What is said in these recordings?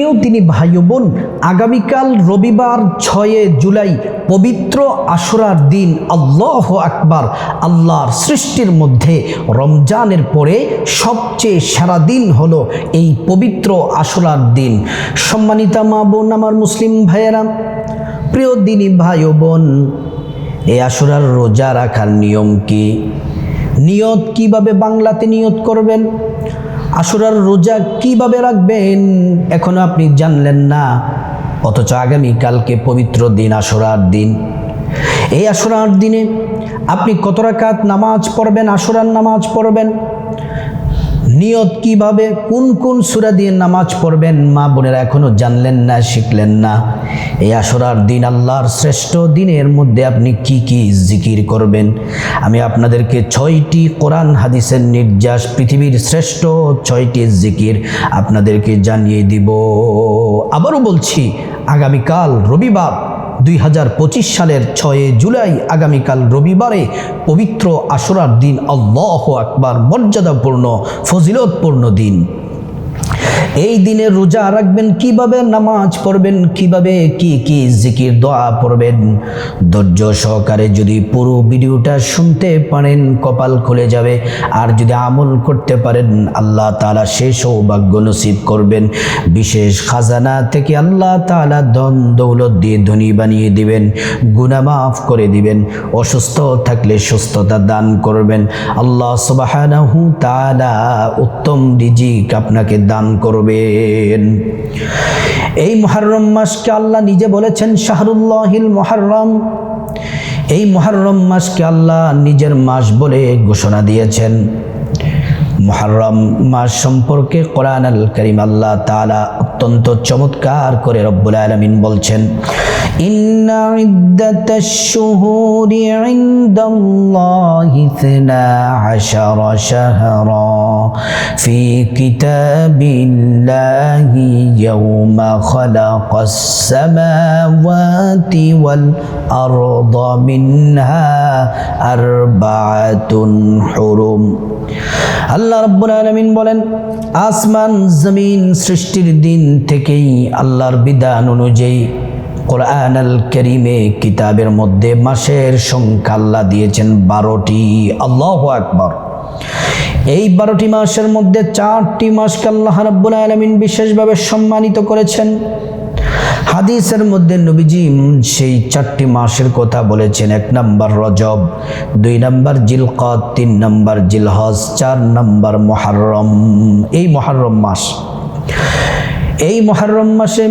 প্রিয় তিনি ভাই বোন আগামীকাল রবিবার ছয়ে জুলাই পবিত্র আশুরার দিন আল্লাহ আকবার, আল্লাহর সৃষ্টির মধ্যে রমজানের পরে সবচেয়ে সেরা দিন হলো এই পবিত্র আশুরার দিন। সম্মানিতা মা বোন, আমার মুসলিম ভাইয়েরা, প্রিয় দিনী ভাই বোন, এই আশুরার রোজা রাখার নিয়ম কি? নিয়ত কীভাবে বাংলাতে নিয়ত করবেন? আশুরার রোজা কীভাবে রাখবেন, এখনও আপনি জানলেন না। অথচ আগামীকালকে পবিত্র দিন, আশুরার দিন। এই আশুরার দিনে আপনি কত রাকাত নামাজ পড়বেন, আশুরার নামাজ পড়বেন? নিয়ত কীভাবে, কোন কোন সুরা দিয়ে নামাজ পড়বেন, মা বোনেরা এখনও জানলেন না, শিখলেন না। এই আসরার দিন আল্লাহর শ্রেষ্ঠ দিনের মধ্যে আপনি কি কি জিকির করবেন? আমি আপনাদেরকে ছয়টি কোরআন হাদিসের নির্যাস, পৃথিবীর শ্রেষ্ঠ ছয়টি জিকির আপনাদেরকে জানিয়ে দিব। আবারও বলছি, আগামীকাল রবিবার দুই হাজার পঁচিশ সালের ছয়ে জুলাই আগামীকাল রবিবারে পবিত্র আশুরার দিন আল্লাহ আকবার, মর্যাদাপূর্ণ, ফজিলতপূর্ণ দিন। এই দিনে রোজা রাখবেন, কীভাবে নামাজ পড়বেন, কীভাবে কি কি জিকির, দোয়া পড়বেন? ধৈর্য সহকারে যদি পুরো ভিডিওটা শুনতে পারেন, কপাল খুলে যাবে। আর যদি আমল করতে পারেন, আল্লাহ তালা সে সৌভাগ্য নসিব করবেন। বিশেষ খাজানা থেকে আল্লাহ তাআলা ধন, দৌলত দিয়ে ধনী বানিয়ে দিবেন। গুনাহ মাফ করে দিবেন। অসুস্থ থাকলে সুস্থতা দান করবেন। আল্লাহ তাআলা উত্তম রিজিক আপনাকে দান করবেন। এই মহরম মাসকে আল্লাহ নিজে বলেছেন শাহরুল্লাহিল মহরম এই মহরম মাসকে আল্লাহ নিজের মাস বলে ঘোষণা দিয়েছেন। মহরম মাস সম্পর্কে কোরআন আল করিম আল্লাহ তাআলা অত্যন্ত চমৎকার করে রব্বুল আলমিন বলছেন إن عدة الشهور عند الله اثنا عشر شهرا في كتاب الله يوم خلق السماوات والأرض منها أربعة حرم আল্লাহ রব্বুল আলমিন বলেন আসমান জমিন সৃষ্টির দিন থেকেই আল্লাহর বিধান অনুযায়ী কোরআন আল করিমে কিতাবের মধ্যে মাসের সংখ্যা আল্লাহ দিয়েছেন বারোটি। আল্লাহ আকবর। এই বারোটি মাসের মধ্যে চারটি মাসকে আল্লাহ রাব্বুল আলমিন বিশেষভাবে সম্মানিত করেছেন। হাদিসের মধ্যে নবীজি সেই চারটি মাসের কথা বলেছেন। এক নম্বর রজব, দুই নম্বর জিলকত, তিন নম্বর জিলহজ, চার নম্বর মহারম। এই মহারম মাস এই মহারম মাসে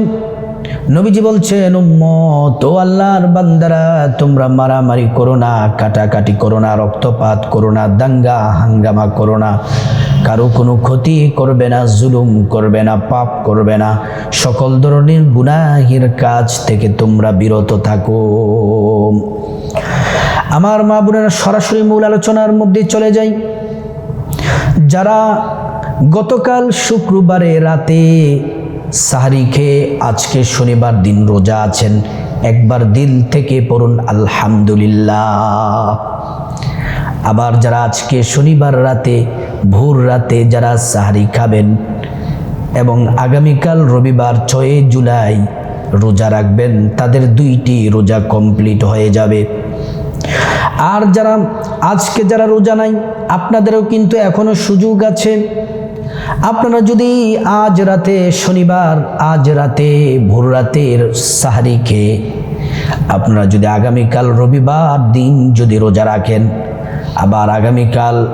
নবীজি বলছেন, উম্মত, ও আল্লাহর বান্দারা, তোমরা মারামারি করো না, কাটাকাটি করো না, রক্তপাত করো না, দাঙ্গা হাঙ্গামা করো না, কারও কোনো ক্ষতি করবে না, জুলুম করবে না, পাপ করবে না, সকল ধরনের গুনাহের কাজ থেকে তোমরা বিরত থাকো। আমার মা বোনেরা, সরাসরি মূল আলোচনার মধ্যে চলে যাই। যারা গতকাল শুক্রবারে রাতে সাহারি খেয়ে আজকে শনিবার দিন রোজা আছেন, একবার দিল থেকে পড়ুন আলহামদুলিল্লাহ। আবার যারা আজকে শনিবার রাতে, ভোর রাতে যারা সাহারি খাবেন এবং আগামীকাল রবিবার ছয় জুলাই রোজা রাখবেন, তাদের দুইটি রোজা কমপ্লিট হয়ে যাবে। আর যারা, আজকে যারা রোজা নাই, আপনাদেরও কিন্তু এখনও সুযোগ আছে। আপনারা যদি আজ রাতে শনিবার, আজ রাতে ভোর রাতের সাহারি খেয়ে আপনারা যদি আগামীকাল রবিবার দিন যদি রোজা রাখেন, আবার আগামীকাল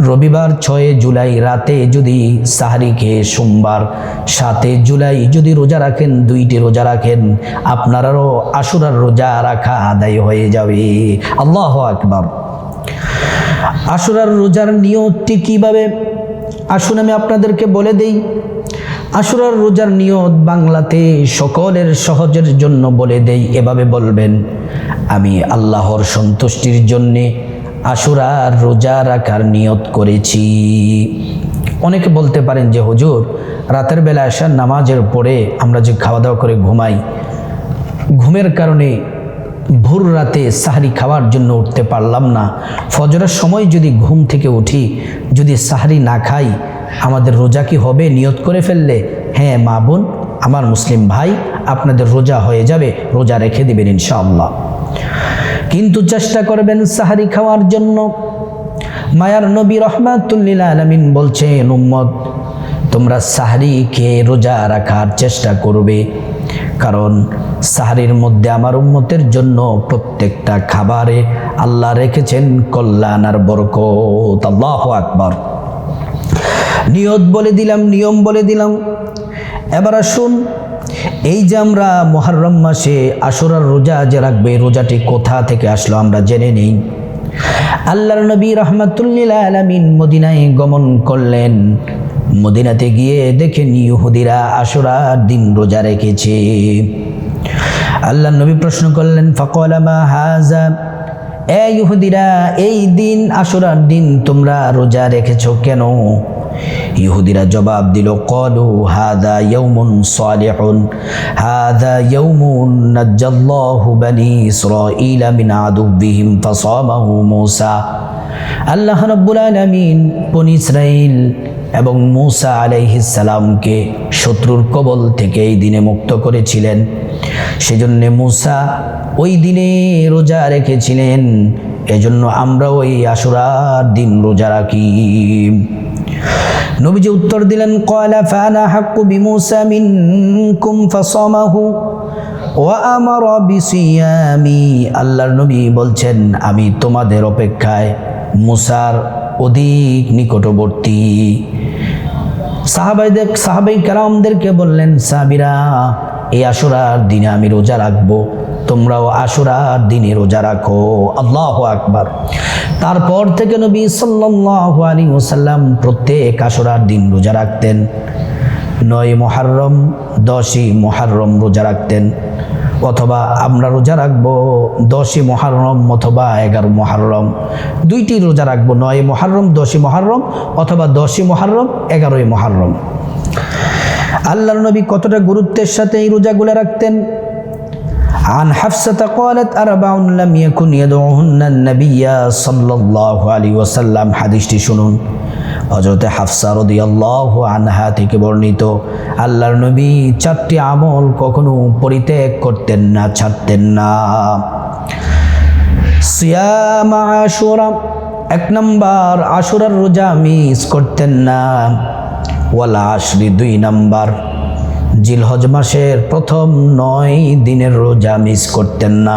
রবিবার ছয়ে জুলাই রাতে যদি সাহারি খেয়ে সোমবার সাতে জুলাই যদি রোজা রাখেন, দুইটি রোজা রাখেন, আপনারারও আশুরার রোজা রাখা আদায় হয়ে যাবে। আল্লাহ আকবার। আশুরার রোজার নিয়তটি কীভাবে আসুন আমি আপনাদেরকে বলে দেই, আশুরার রোজার নিয়ত বাংলাতে সকলের সহজের জন্য বলে দেই, এভাবে বলবেন, আমি আল্লাহর সন্তুষ্টির জন্যে আশুরার রোজা রাখার নিয়ত করেছি। অনেকে বলতে পারেন যে, হুজুর, রাতের বেলা আসার নামাজের পরে আমরা যে খাওয়া দাওয়া করে ঘুমাই, ঘুমের কারণে ভোর রাতে সাহারি খাওয়ার জন্য উঠতে পারলাম না। ফজরের সময় যদি ঘুম থেকে উঠি, যদি সাহারি না খাই, আমাদের রোজা কি হবে নিয়ত করে ফেললে? হ্যাঁ মা বোন, আমার মুসলিম ভাই, আপনাদের রোজা হয়ে যাবে, রোজা রেখে দিবেন ইনশাআল্লাহ। কিন্তু চেষ্টা করবেন সাহারি খাওয়ার জন্য। মায়ার নবী রহমাতুল্লিল আলমিন বলছেন, উম্মত, তোমরা সাহারি খেয়ে রোজা রাখার চেষ্টা করবে। কারণ সাহারির মধ্যে আমার উম্মতের জন্য প্রত্যেকটা খাবারে আল্লাহ রেখেছেন কল্যাণ আর বরকত। আল্লাহ আকবর। নিয়ত বলে দিলাম, নিয়ম বলে দিলাম। এবার আসুন, এই যে আমরা মহারম মাসে আশুরার রোজা যে রাখবে, রোজাটি কোথা থেকে আসলো আমরা জেনে নেই। আল্লাহর নবী রহমাতুল্লিল আলমিন মদিনায় গমন করলেন। মদিনাতে গিয়ে দেখেন ইহুদিরা আশুরার দিন রোজা রেখেছে। আল্লাহ নবী প্রশ্ন করলেন ফকলামা হাজা? এ ইহুদিরা, এই দিন আশুরার দিন তোমরা রোজা রেখেছ কেন? ইহুদিরা জবাব দিল, কলু হাদা ইয়ৌমুন সালিহুন, হাদা ইয়ৌমুন নাজ্জাল্লাহু বানি ইসরাঈলা মিন আদুব্বিহিম ফাসামাহু মূসা। আল্লাহ রাব্বুল আলামিন বনি ইসরাইল এবং মূসা সালামকে শত্রুর কবল থেকে এই দিনে মুক্ত করেছিলেন। সেজন্য মূসা ওই দিনে রোজা রেখেছিলেন। এজন্য আমরা ওই আশুরার দিন রোজা রাখি। নবীজি উত্তর দিলেন কয়লা ফানা হাক্কু বিমুসা মিনকুম ওয়া আমারা আল্লাহর নবী বলছেন, আমি তোমাদের অপেক্ষায় মুসার অধিক নিকটবর্তী। সাহাবাইদের সাহাবাই কারামদেরকে বললেন সাবিরা এই আশুরার দিনে আমি রোজা রাখব। তোমরাও আশুরার দিনে রোজা রাখো। আল্লাহ আকবার। তারপর থেকে নবী সাল্লাহ আলী ওসাল্লাম প্রত্যেক আশুরার দিন রোজা রাখতেন। নয় মহারম দশই মহারম রোজা রাখতেন। অথবা আমরা রোজা রাখব দশই মহারম অথবা এগারো মহারম দুইটি রোজা রাখব, নয় মহারম দশই মহারম অথবা দশই মহারম এগারোই মহারম আল্লাহ নবী কতটা গুরুত্বের সাথে এই রোজাগুলো রাখতেন? عن حفصة قالت أربع لم يكن يدعوهن النبي صلى الله عليه وسلم حديث شنون হজরতে হাফসা রদিয়াল্লাহু আনহা থেকে বর্ণিত, আল্লাহর নবী চারটি আমল কখনো পরিত্যাগ করতেন না, ছাড়তেন না। এক নম্বর আশুরার রোজা মিস করতেন না। ওয়ালা আশরি দুই নাম্বার, জিলহজ মাসের প্রথম নয় দিনের রোজা মিস করতেন না।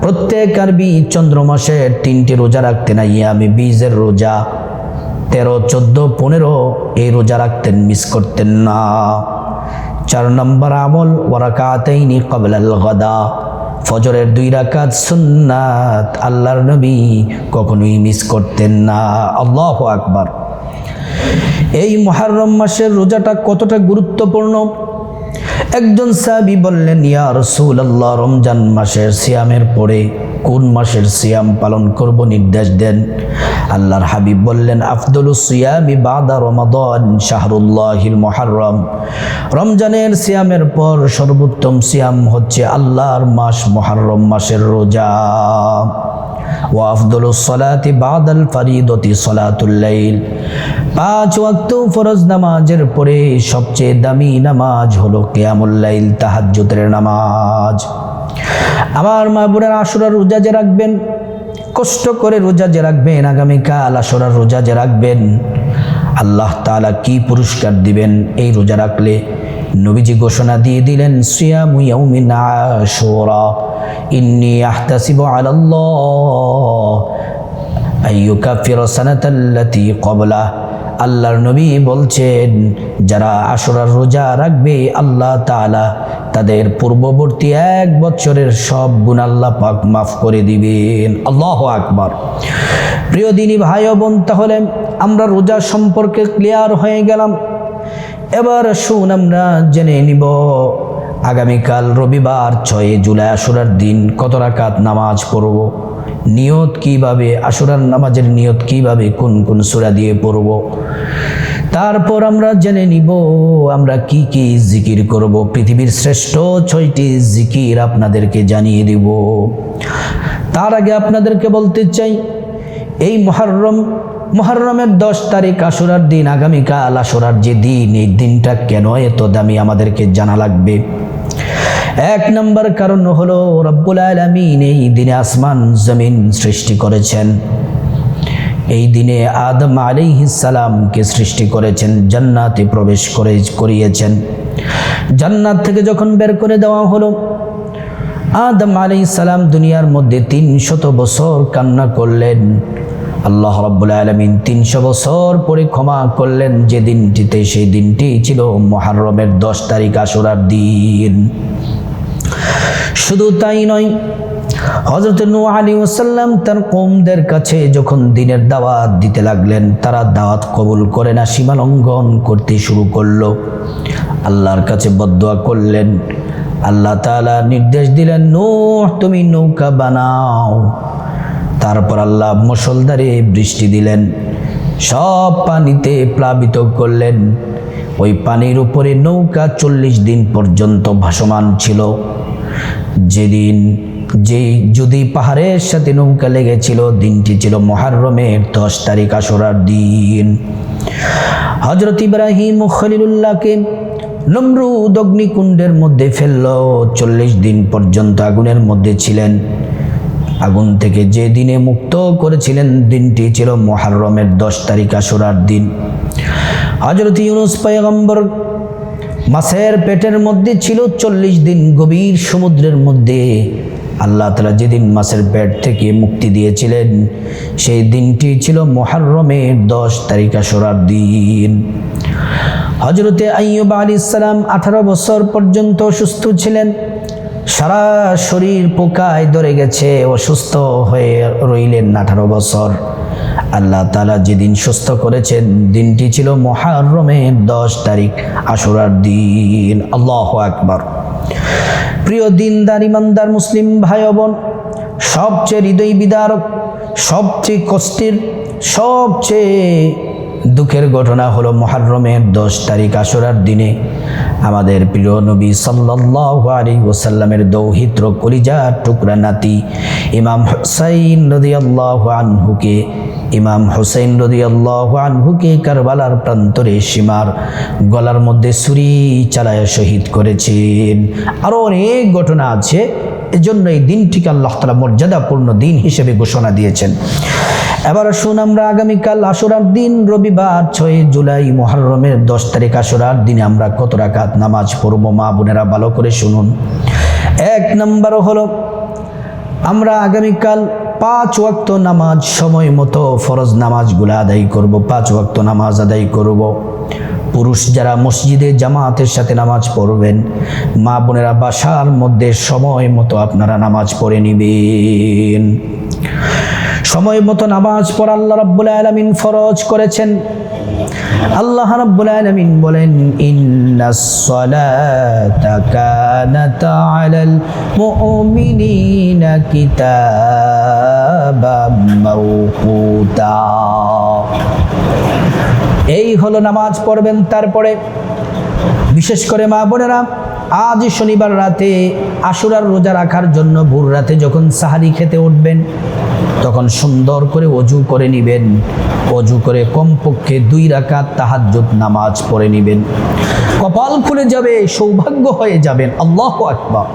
প্রত্যেক আরবি চন্দ্র মাসের তিনটি রোজা রাখতেন ইয়ামি বীজের রোজা। তেরো, চোদ্দ, পনেরো, এই রোজা রাখতেন, মিস করতেন না। চার নম্বর আমল, ওয়ারাকাতেইনি কবলাল গদা। ফজরের দুই রাকাত সুন্নাত, আল্লাহর নবী কখনোই মিস করতেন না। আল্লাহ আকবার। এই মহারম মাসের রোজাটা কতটা গুরুত্বপূর্ণ? একজন সাহাবি বললেন, ইয়া রসুল আল্লাহ রমজান মাসের সিয়ামের পরে কোন মাসের সিয়াম পালন করব নির্দেশ দেন? আল্লাহর হাবিব বললেন আফদুল সিয়ামি বাদা রমাদন শাহরুল্লাহিল মহারম রমজানের সিয়ামের পর সর্বোত্তম সিয়াম হচ্ছে আল্লাহর মাস মহারম মাসের রোজা। ওয়াফদুল সলাতি বাদাল ফারিদতি সলাতুল্লাইল পাঁচ ওয়াক্ত ফরজ নামাজের পরে সবচেয়ে দামি নামাজ হলো কেয়ামুল্লাইল তাহাজ্জুদের নামাজ। আমার মা বোনের আশুরার রোজা যে রাখবেন, কষ্ট করে রোজা যে রাখবেন, আগামীকাল আশুরার রোজা যে রাখবেন, আল্লাহ তাআলা কি পুরস্কার দিবেন এই রোজা রাখলে? নবীজি ঘোষণা দিয়ে দিলেন, সিয়ামু ইয়াউমিন আশুরা, ইন্নি ক্বাবলা আল্লাহর নবী বলছেন, যারা আশুরার রোজা রাখবে, আল্লাহ তাআলা তাদের পূর্ববর্তী এক বছরের সব গুণ আল্লাহ পাক মাফ করে দিবেন। আল্লাহ আকবার। প্রিয় দিনী ভাই বোন, তাহলে আমরা রোজা সম্পর্কে ক্লিয়ার হয়ে গেলাম। এবার শুন, আমরা জেনে নিব আগামীকাল রবিবার ছয় জুলাই আশুরার দিন কত রাকাত নামাজ পড়ব। নিয়ত কীভাবে আশুরার নামাজের নিয়ত কীভাবে কোন কোন সুরা দিয়ে পড়ব? তারপর আমরা জেনে নিব আমরা কি কি জিকির করব। পৃথিবীর শ্রেষ্ঠ ছয়টি জিকির আপনাদেরকে জানিয়ে দিব। তার আগে আপনাদেরকে বলতে চাই, এই মহারম, মহরমের দশ তারিখ আশুরার দিন, আগামীকাল আশুরার যে দিন, এই দিনটা কেন এত দামি আমাদেরকে জানা লাগবে? এক নম্বর কারণ হলো রব্বুল আলমিন এই দিনে আসমান, জমিন সৃষ্টি করেছেন। এই দিনে আদম সালামকে সৃষ্টি করেছেন, জান্নাতে প্রবেশ করে, করিয়েছেন। জান্নাত থেকে যখন বের করে দেওয়া হলো, আদম সালাম দুনিয়ার মধ্যে তিন শত বছর কান্না করলেন। আল্লাহ রব্বুল আলমিন তিনশো বছর পরে ক্ষমা করলেন, যে দিনটিতে সেই দিনটি ছিল মহারমের দশ তারিখ আশুরার দিন। শুধু তাই নয় হজরত নু আলী ওসাল্লাম তার কমদের কাছে যখন দিনের দাওয়াত দিতে লাগলেন, তারা দাওয়াত কবুল করে না, সীমা লঙ্ঘন করতে শুরু করল। আল্লাহর কাছে বদোয়া করলেন। আল্লাহ তাআলা নির্দেশ দিলেন নো তুমি নৌকা বানাও। তারপর আল্লাহ মুসলধারে বৃষ্টি দিলেন, সব পানিতে প্লাবিত করলেন। ওই পানির উপরে নৌকা চল্লিশ দিন পর্যন্ত ভাসমান ছিল। যেদিন যে যদি পাহাড়ের সাথে নৌকা লেগেছিল, দিনটি ছিল মহারমের দশ তারিখ আসরার দিন। হজরত ইব্রাহিম খলিলুল্লাহকে নমরুদ অগ্নিকুণ্ডের মধ্যে ফেলল। চল্লিশ দিন পর্যন্ত আগুনের মধ্যে ছিলেন। আগুন থেকে যে দিনে মুক্ত করেছিলেন, দিনটি ছিল মহারমের দশ তারিখ আসরার দিন। হজরত ইউনুস পয়গম্বর মাছের পেটের মধ্যে ছিল চল্লিশ দিন গভীর সমুদ্রের মধ্যে। আল্লাহ তালা যেদিন মাছের পেট থেকে মুক্তি দিয়েছিলেন, সেই দিনটি ছিল মহারমের দশ তারিখ আসরার দিন। হজরতে আইয়ুব আলী ইসলাম আঠারো বছর পর্যন্ত সুস্থ ছিলেন। সারা শরীর পোকায় ধরে গেছে, অসুস্থ হয়ে রইলেন আঠারো বছর। আল্লাহ তালা যেদিন সুস্থ করেছেন, দিনটি ছিল মহারমের দশ তারিখ আশুরার দিন। আল্লাহ আকবার। প্রিয় দিনদার, ইমানদার মুসলিম ভাই বোন সবচেয়ে হৃদয় বিদারক সবচেয়ে কষ্টের, সবচেয়ে দুঃখের ঘটনা হলো মহারমের দশ তারিখ আসরার দিনে আমাদের প্রিয় নবী সাল্লাহ আলী ওসাল্লামের দৌহিত্র, কলিজা, টুকরা, নাতি ইমাম হুসাইন রদি আল্লাহ আনহুকে, ইমাম হুসাইন রদি আল্লাহ আনহুকে কারবালার প্রান্তরে সীমার গলার মধ্যে ছুরি চালায় শহীদ করেছেন। আরও অনেক ঘটনা আছে এজন্য এই দিনটিকে আল্লাহ তালা মর্যাদাপূর্ণ দিন হিসেবে ঘোষণা দিয়েছেন। এবার আসুন আমরা আগামীকাল আশুরার দিন, রবিবার ছয় জুলাই মহরমের দশ তারিখ আশুরার দিনে আমরা কত রাকাত নামাজ পড়ব, মা বোনেরা ভালো করে শুনুন। এক নম্বর হলো, আমরা আগামীকাল পাঁচ ওয়াক্ত নামাজ সময় মতো ফরজ নামাজগুলো আদায় করব, পাঁচ ওয়াক্ত নামাজ আদায় করব। পুরুষ যারা মসজিদে জামাতের সাথে নামাজ পড়বেন, মা বোনেরা বাসার মধ্যে সময় মতো আপনারা নামাজ পড়ে নিবেন। সময় মতো নামাজ পড়া আল্লাহ রাব্বুল আলামিন ফরজ করেছেন। আল্লাহ রাব্বুল আলামিন বলেন ইন্নাস সালাতা কানাত আলাল মুমিনিনা কিতাবাম মাওকুতা। এই হলো নামাজ পড়বেন তারপরে, বিশেষ করে মা বোনেরা, আজ শনিবার রাতে আশুরার রোজা রাখার জন্য ভোর রাতে যখন সাহারি খেতে উঠবেন, তখন সুন্দর করে অজু করে নিবেন। অজু করে কমপক্ষে দুই রাকাত তাহাজ্জুদ নামাজ পড়ে নিবেন। কপাল খুলে যাবে, সৌভাগ্য হয়ে যাবেন, আল্লাহ আকবার।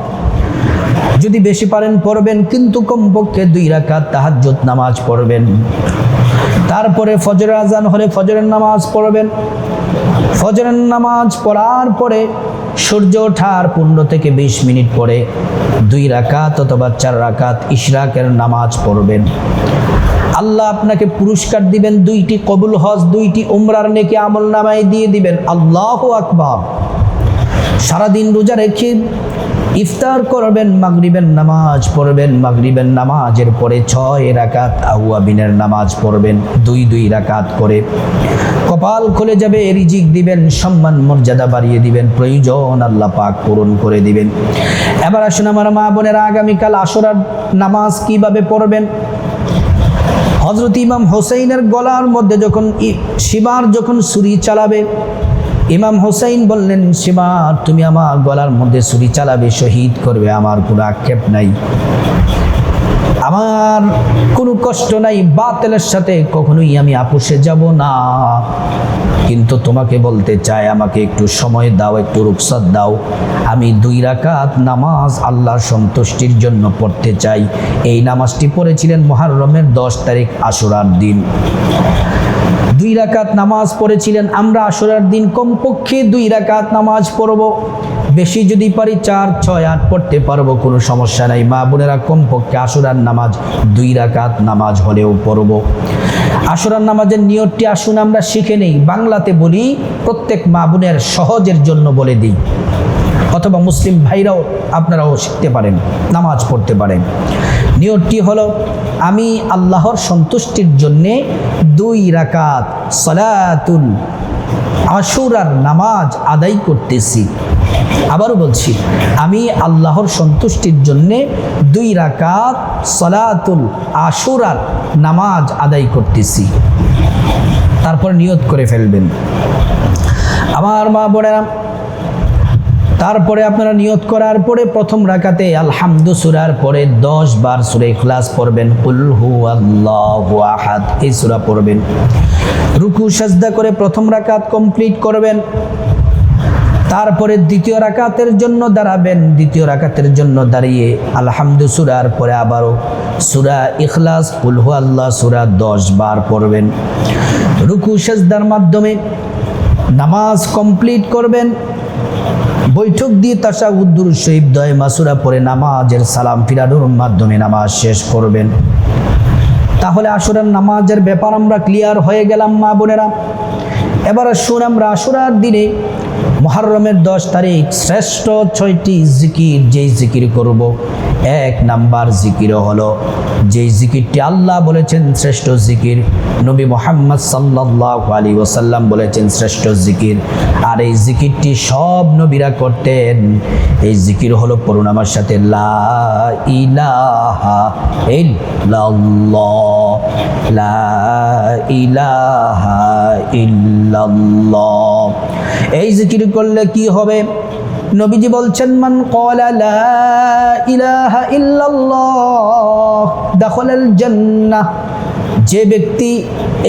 যদি বেশি পারেন পড়বেন, কিন্তু কমপক্ষে দুই রাকাত তাহাজ্জুদ নামাজ পড়বেন। তারপরে ফজরের আজান হলে ফজরের নামাজ পড়বেন। ফজরের নামাজ পড়ার পরে সূর্য ওঠার পনেরো থেকে বিশ মিনিট পরে দুই রাকাত অথবা চার রাকাত ইশরাকের নামাজ পড়বেন। আল্লাহ আপনাকে পুরস্কার দিবেন, দুইটি কবুল হজ, দুইটি উমরার নেকে আমল নামায় দিয়ে দিবেন। আল্লাহ আকবার। সারাদিন রোজা রেখে ইফতার করবেন, মাগরিবের নামাজ পড়বেন, মাগরিবের নামাজের পরে ছয় রাকাত আউয়াবিনের নামাজ পড়বেন, দুই দুই রাকাত করে। কপাল খুলে যাবে, রিজিক দিবেন, সম্মান, মর্যাদা বাড়িয়ে দিবেন, প্রয়োজন আল্লাহ পাক পূরণ করে দিবেন। এবার আসুন আমার মা বোনেরা, আগামীকাল আসরার নামাজ কীভাবে পড়বেন? হজরত ইমাম হোসেইনের গলার মধ্যে যখন সীমার যখন ছুরি চালাবে ইমাম হোসাইন বললেন, সীমা, তুমি আমার গলার মধ্যে ছুরি চালাবে, শহীদ করবে, আমার কোনো আক্ষেপ নাই। আমার কোনো কষ্ট নাই, বাতেলের সাথে কখনোই আমি আপুসে যাব না। কিন্তু তোমাকে বলতে চাই, আমাকে একটু সময় দাও, একটু রুকসাত দাও। আমি দুই রাকাত নামাজ আল্লাহর সন্তুষ্টির জন্য পড়তে চাই। এই নামাজটি পড়েছিলেন মহারমের দশ তারিখ আশুরার দিন। দুই রাকাত নামাজ পড়েছিলেন, আমরা আশুরার দিন কমপক্ষে দুই রাকাত নামাজ পড়ব। বেশি যদি পারি, চার, ছয়, আট পড়তে পারব, কোনো সমস্যা নাই। মা বোনেরা কমপক্ষে আশুরার নামাজ দুই রাকাত নামাজ হলেও পড়ব। আশুরার নামাজের নিয়তটি আসুন আমরা শিখে নেই, বাংলাতে বলি প্রত্যেক মা বোনের সহজের জন্য বলে দিই। অথবা মুসলিম ভাইরাও আপনারাও শিখতে পারেন, নামাজ পড়তে পারেন। নিয়তটি হলো, আমি আল্লাহর সন্তুষ্টির জন্যে দুই রাকাত সলাতুল আশুরার নামাজ আদায় করতেছি। আবারও বলছি, আমি আল্লাহর সন্তুষ্টির জন্যে দুই রাকাত সলাতুল আশুরার নামাজ আদায় করতেছি। তারপর নিয়ত করে ফেলবেন। আমার মা বোনেরা, তারপরে আপনারা নিয়ত করার পরে প্রথম রাকাতে আলহামদু সুরার পরে দশ বার সুরে ইখলাস পড়বেন। কুল হু আল্লাহু এই সুরা পড়বেন। রুকু, সাজদা করে প্রথম রাকাত কমপ্লিট করবেন। তারপরে দ্বিতীয় রাকাতের জন্য দাঁড়াবেন, দ্বিতীয় রাকাতের জন্য দাঁড়িয়ে আলহামদু সুরার পরে আবারও সুরা ইখলাস কুলহু আল্লাহ সুরা দশ বার পড়বেন। রুকু, সাজদার মাধ্যমে নামাজ কমপ্লিট করবেন। বৈঠক দিয়ে তাসা উদ্দুর শহীদ দয়, মাসুরা পরে নামাজের সালাম ফিরানোর মাধ্যমে নামাজ শেষ করবেন। তাহলে আসরের নামাজের ব্যাপার আমরা ক্লিয়ার হয়ে গেলাম, মা বোনেরা। এবার আসুন আমরা আসুরার দিনে মহারমের দশ তারিখ শ্রেষ্ঠ ছয়টি জিকির যেই জিকির করব, এক নাম্বার জিকির হলো যেই জিকিরটি আল্লাহ বলেছেন শ্রেষ্ঠ জিকির, নবী মোহাম্মদ সাল্লাহ আলী ওসাল্লাম বলেছেন শ্রেষ্ঠ জিকির। আর এই জিকিরটি সব নবীরা করতেন। এই জিকির হলো পড়ুন আমার সাথে লা ইলাহা ইল্লাল্লাহ, লা ইলাহা এই জিকির করলে কি হবে? নবীজি বলছেন, মান ইলাহা যে ব্যক্তি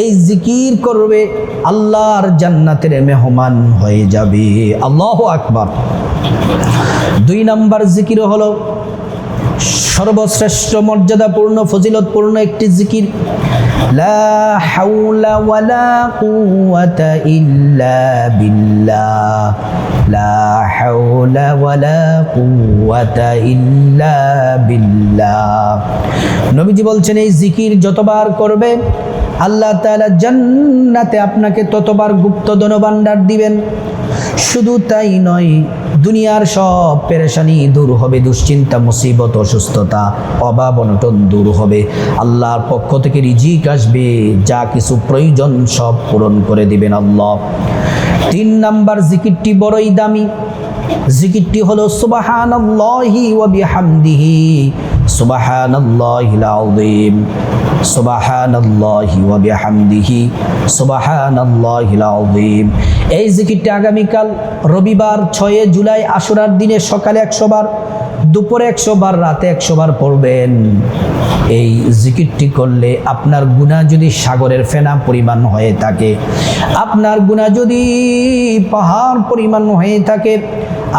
এই জিকির করবে, আল্লাহর জান্নাতের মেহমান হয়ে যাবে। আল্লাহ আকবার। দুই নাম্বার জিকির হলো সর্বশ্রেষ্ঠ মর্যাদাপূর্ণ, ফজিলতপূর্ণ একটি জিকির। লা হাওলা ওয়ালা কুওয়াতা ইল্লা বিল্লাহ। লা হাওলা ওয়ালা কুওয়াতা ইল্লা বিল্লাহ। নবীজি বলছেন, এই জিকির যতবার করবে, আল্লাহ তাআলা জান্নাতে আপনাকে ততবার গুপ্ত ধনভাণ্ডার দিবেন। শুধু তাই নয়, দুনিয়ার সব পেরেশানি দূর হবে, দুশ্চিন্তা, মুসিবত, অসুস্থতা, অভাব, অনটন দূর হবে। আল্লাহর পক্ষ থেকে রিজিক আসবে, যা কিছু প্রয়োজন সব পূরণ করে দিবেন আল্লাহ। তিন নাম্বার জিকিরটি বড়ই দামি। জিকিরটি হলো সুবাহানাল্লাহি ওয়া الله العظيم سبحان الله وبحمده سبحان الله العظيم এই জিকিরটা আগামীকাল রবিবার ছয়ে জুলাই আশুরার দিনে সকালে একশো বার দুপুরে একশো বার, রাতে একশো বার পড়বেন। এই জিকিরটি করলে আপনার গুণা যদি সাগরের ফেনা পরিমাণ হয়ে থাকে, আপনার গুণা যদি পাহাড় পরিমাণ হয়ে থাকে,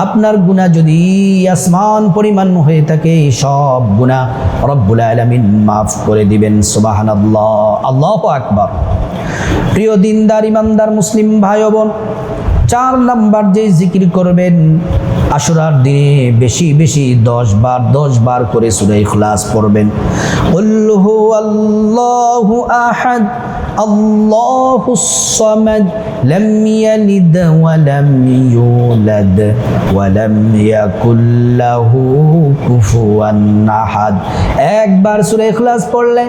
আপনার গুণা যদি আসমান পরিমাণ হয়ে থাকে, সব গুণা রব্বুল আলমিন মাফ করে দিবেন সুবাহান আল্লাহ আল্লাহ আকবর। প্রিয় দিনদার, ইমানদার, মুসলিম ভাই বোন, চার নাম্বার যে জিকির করবেন আশুরার দিনে বেশি বেশি দশ বার দশ বার করে সুরে ইখলাস পড়বেন। আহাদ ওয়া ওয়া একবার সূরা ইখলাস পড়লে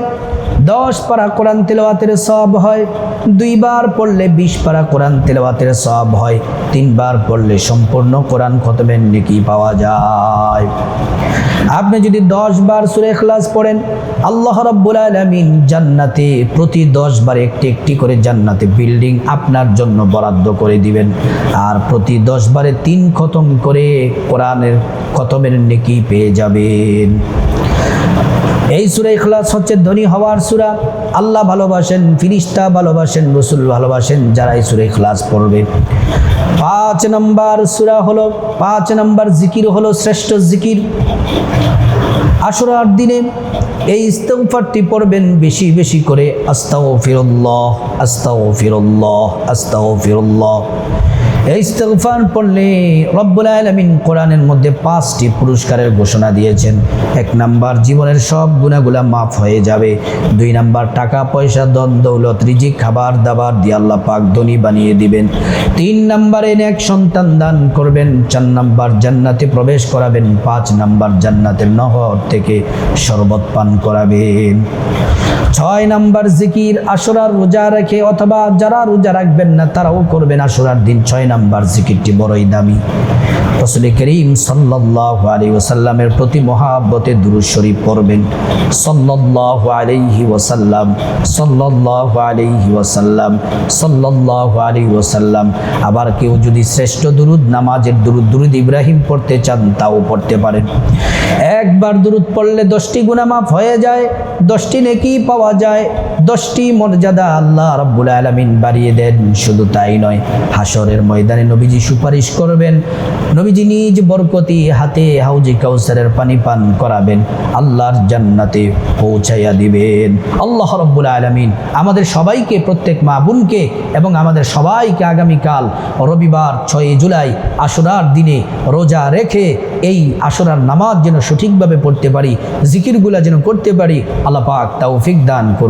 দশ পারা কোরআন তেলাওয়াতের সব হয়, দুইবার পড়লে বিশ পারা কোরআন তেলাওয়াতের সব হয়, তিনবার পড়লে সম্পূর্ণ কোরআন খতমের নেকি পাওয়া যায়। আপনি যদি দশ বার সুরে খ্লাস পড়েন, আল্লাহ রব্বুল আলমিন জান্নাতে প্রতি দশ বার একটি একটি করে জান্নাতে বিল্ডিং আপনার জন্য বরাদ্দ করে দিবেন। আর প্রতি দশ বারে তিন খতম করে কোরআনের খতমের নেকি পেয়ে যাবেন। এই সুরা ইখলাস হচ্ছে ধনী হওয়ার সুরা। আল্লাহ ভালোবাসেন, ফিরিস্তা ভালোবাসেন, রসুল ভালোবাসেন যারা এই সুরা ইখলাস পড়বে। পাঁচ নম্বর সুরা হলো, পাঁচ নম্বর জিকির হলো শ্রেষ্ঠ জিকির। আশুরার দিনে এই ইস্তফারটি পড়বেন বেশি বেশি করে আস্তাও ফিরল্লাহ আস্তাও ফিরল্লাহ আস্তাও ফিরল্লাহ এই ইস্তফার পড়লে রব্বুল আলমিন কোরআনের মধ্যে পাঁচটি পুরস্কারের ঘোষণা দিয়েছেন। এক নাম্বার, জীবনের সব গুণাগুলা মাফ হয়ে যাবে। দুই নাম্বার, টাকা, পয়সা দন দৌলত, রিজিক, খাবার, দাবার দিয়ে আল্লাহ পাক ধনী বানিয়ে দিবেন। তিন নাম্বারে এক সন্তান দান করবেন। চার নাম্বার, জান্নাতে প্রবেশ করাবেন। পাঁচ নাম্বার, জান্নাতের নহর থেকে শরবত পান করাবেন। ছয় নাম্বার, জিকির, আসরার রোজা রেখে অথবা যারা রোজা রাখবেন না, তারাও করবেন আশুরার দিন। ছয় নাম্বার জিকিরটি বড়ই দামি। রসুল করিম সাল্লাহ আলী ওসাল্লামের প্রতি মহাব্বতে দুরুদ শরীফ পড়বেন। সাল্লাহ আলাইহি ওসাল্লাম সাল্লাহ আলাইহি ওসাল্লাম সাল্লাহ আলী ওসাল্লাম আবার কেউ যদি শ্রেষ্ঠ দুরুদ, নামাজের দুরুদ দুরুদ ইব্রাহিম পড়তে চান, তাও পড়তে পারেন। একবার দুরুদ পড়লে দশটি গুণামাফ হয়ে যায়, দশটি নেকি পাওয়া যায়, দশটি মর্যাদা আল্লাহ রব্বুল আলমিন বাড়িয়ে দেন। শুধু তাই নয় হাসরের ময়দানে নবীজি সুপারিশ করবেন। নবীজি নিজ বরকতি হাতে হাউজি কাউসারের পানি পান করাবেন। আল্লাহর জান্নাতে পৌঁছাইয়া দিবেন। আল্লাহ রব্বুল আলমিন আমাদের সবাইকে, প্রত্যেক মা বোনকে এবং আমাদের সবাইকে আগামীকাল রবিবার ছয়ই জুলাই আশুরার দিনে রোজা রেখে এই আশুরার নামাজ যেন সঠিকভাবে পড়তে পারি, জিকিরগুলা যেন করতে পারি, আল্লাহ পাক তৌফিক দান করুন